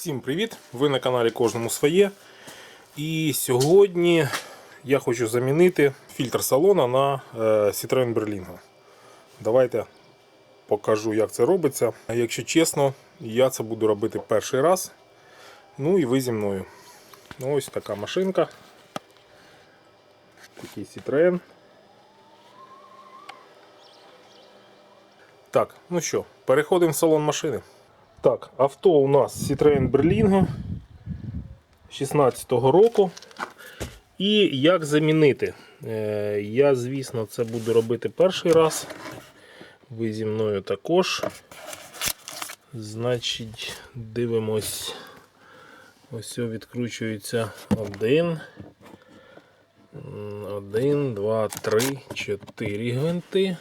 Всім привіт! Ви на каналі Кожному своє. І сьогодні я хочу замінити фільтр салона на е, Citroen Berlingo. Давайте покажу, як це робиться. Якщо чесно, я це буду робити перший раз. Ну і ви зі мною. Ну, Ось така машинка. Такий Citroen. Так, ну що, переходимо в салон машини. Так, авто у нас Citroen Berlingo 16-го року. І як замінити? Е, Я, звісно, це буду робити перший раз. Ви зі мною також. Значить, дивимось. Ось відкручується один. Один, два, три, чотири гвинти.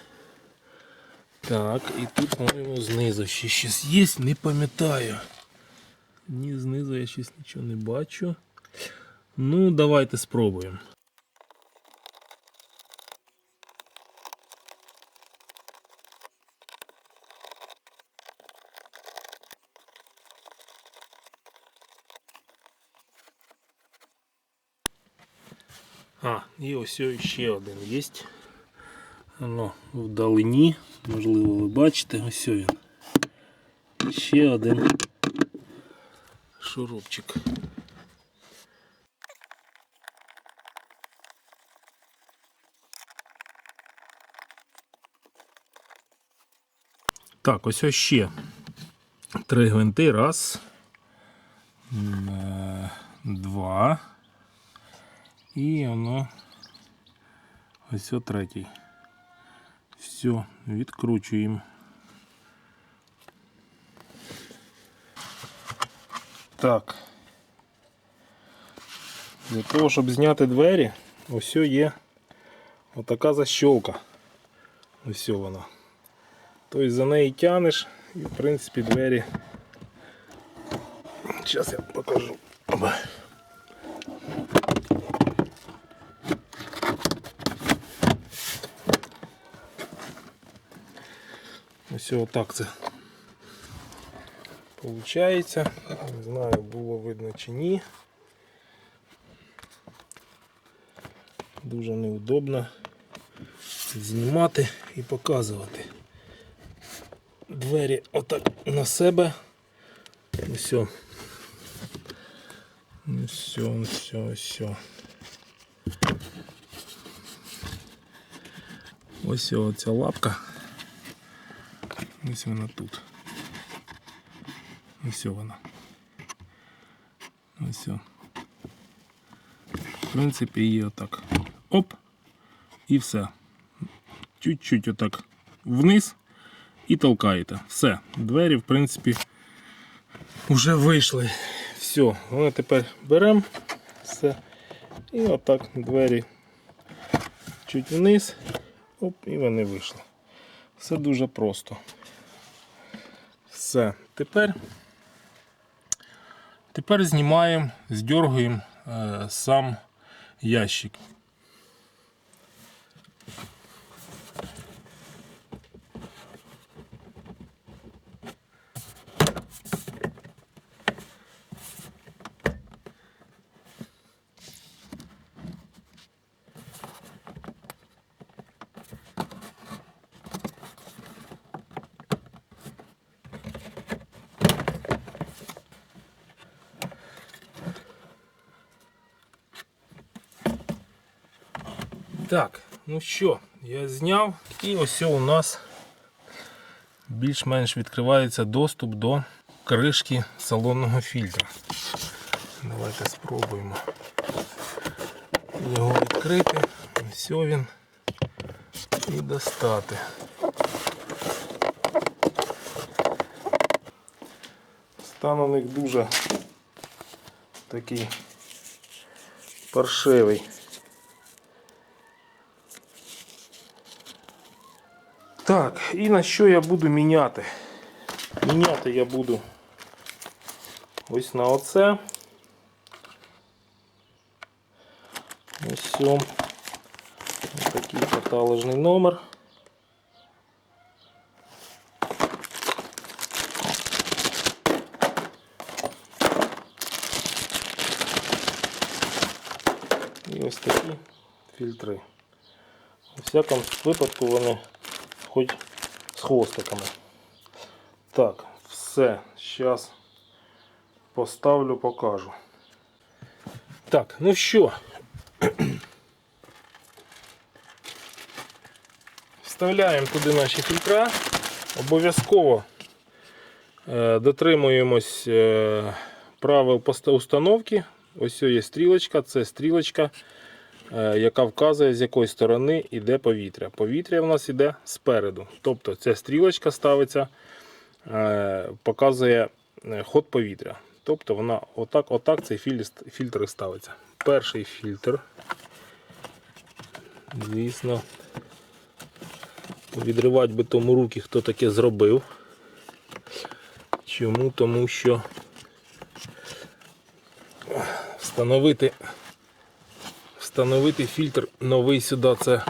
Так, і тут, по-моєму, знизу ще щось є, не пам'ятаю. Ні, знизу я щось нічого не бачу. Ну, давайте спробуємо. А, і ось ще один є. Воно вдалині, можливо, ви бачите, ось він. Ще один шурупчик. Так, ось ось ще три гвинти. Раз, е, два. І воно ось о третій. Все, відкручуємо. Так. Для того, щоб зняти двері, ось є отака защолка. Ось вона. Тобто за неї тянеш і в принципі двері. Зараз я покажу. Ось отак це Получається, не знаю, було видно чи ні. Дуже неудобно знімати і показувати. Двері отак на себе. Все. Все, все, все. Ось оця лапка. Ось вона тут. Ось вона. Ось. В принципі, її отак. Оп. І все. Чуть-чуть отак вниз і толкаєте. Все. Двері, в принципі, вже вийшли. Все, вони тепер беремо все. І отак двері чуть вниз. Оп, і вони вийшли. Все дуже просто. Все. Тепер Тепер знімаємо, здергуємо е, сам ящик. Так, ну що, я зняв і ось у нас більш-менш відкривається доступ до кришки салонного фільтра. Давайте спробуємо його відкрити. Ось він і достати. Стан у них дуже такий паршивий. Так, і на що я буду міняти? Міняти я буду ось на оце. Ось ось такий каталожний номер. І ось такі фільтри. У всякому випадку вони хоч з хвостиками. Так, все. Зараз поставлю, покажу. Так, ну що. Вставляємо туди наші фільтра. Обов'язково е, дотримуємось е, правил установки. Ось є стрілочка, це стрілочка, яка вказує, з якої сторони йде повітря. Повітря в нас йде спереду. Тобто ця стрілочка ставиться, е, показує е, ход повітря. Тобто вона отак, отак цей фільтр ставиться. Перший фільтр. Звісно, відривати би тому руки, хто таке зробив. Чому? Тому що встановити, встановити фільтр новий сюди це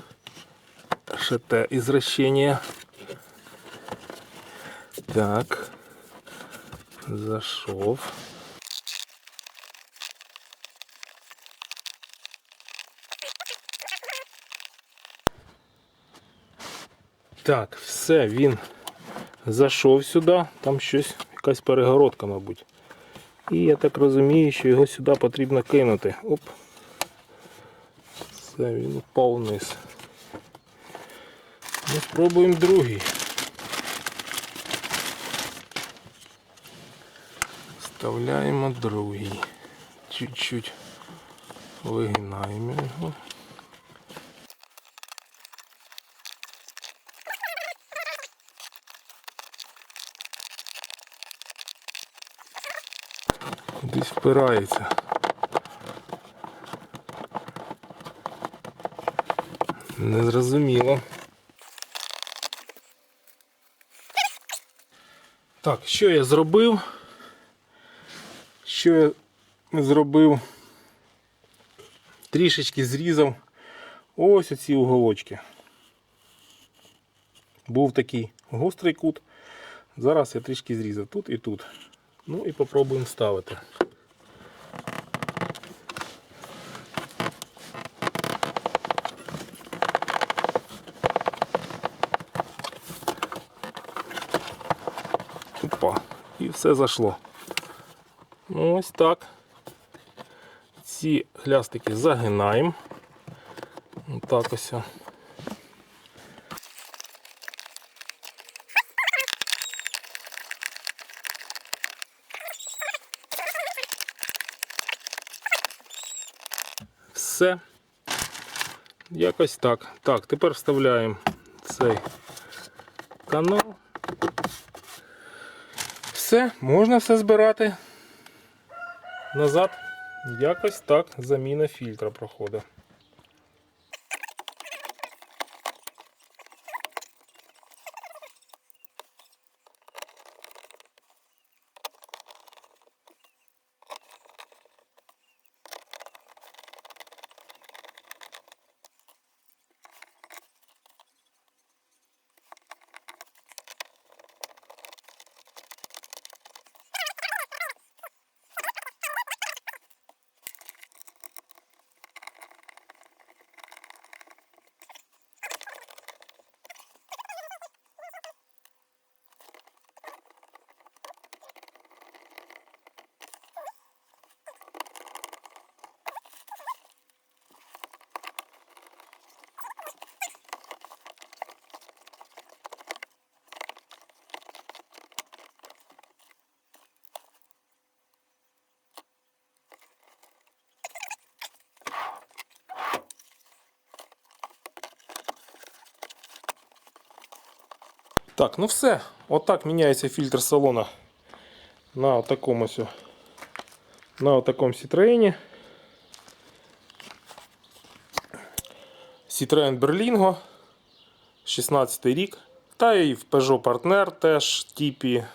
те ізращення. Так. Зайшов. Так, все, він зайшов сюди, там щось, якась перегородка, мабуть. І я так розумію, що його сюди потрібно кинути. Оп. Все, він упав вниз. Ми спробуємо другий. Вставляємо другий. Чуть-чуть вигинаємо його. Кудись впирається. Незрозуміло. Так, що я зробив? Що я зробив? Трішечки зрізав ось оці уголочки. Був такий гострий кут. Зараз я трішки зрізав тут і тут. Ну і попробуємо ставити. Опа, і все зайшло. Ну, ось так. Ці хлястики загинаємо. Отак ось. Все. Якось так. Так, тепер вставляємо цей канал. Все, можна все збирати назад. Якось так заміна фільтра проходить. Так, ну все. Отак міняється фільтр салона на такому ось, на такому Citroen. Citroen Berlingo 16 рік. Та і в Peugeot Partner теж типі,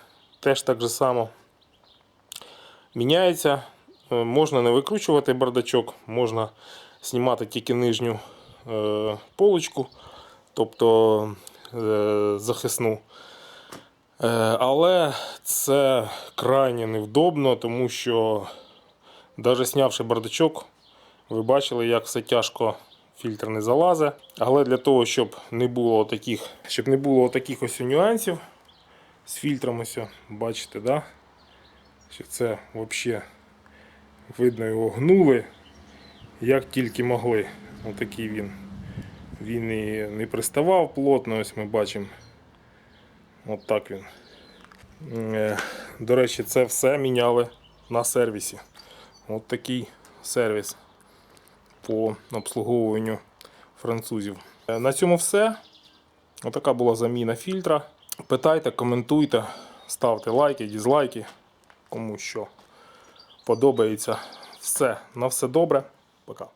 теж так же само. Міняється. Е, Можна не викручувати бардачок, можна знімати тільки нижню е, полочку, тобто захисну. Е, але це крайне невдобно, тому що навіть знявши бардачок, Ви бачили, як все тяжко фільтр не залазить. Але для того, щоб не було таких, щоб не було таких ось нюансів з фільтром, ось, бачите, да? що це взагалі видно його гнули, як тільки могли. Отакий він. Він і не приставав плотно, ось ми бачимо. От так він. Е, До речі, це все міняли на сервісі. От такий сервіс по обслуговуванню французів. Е, На цьому все. Отака була заміна фільтра. Питайте, коментуйте, ставте лайки, дізлайки, кому що подобається. Все, на все добре. Пока.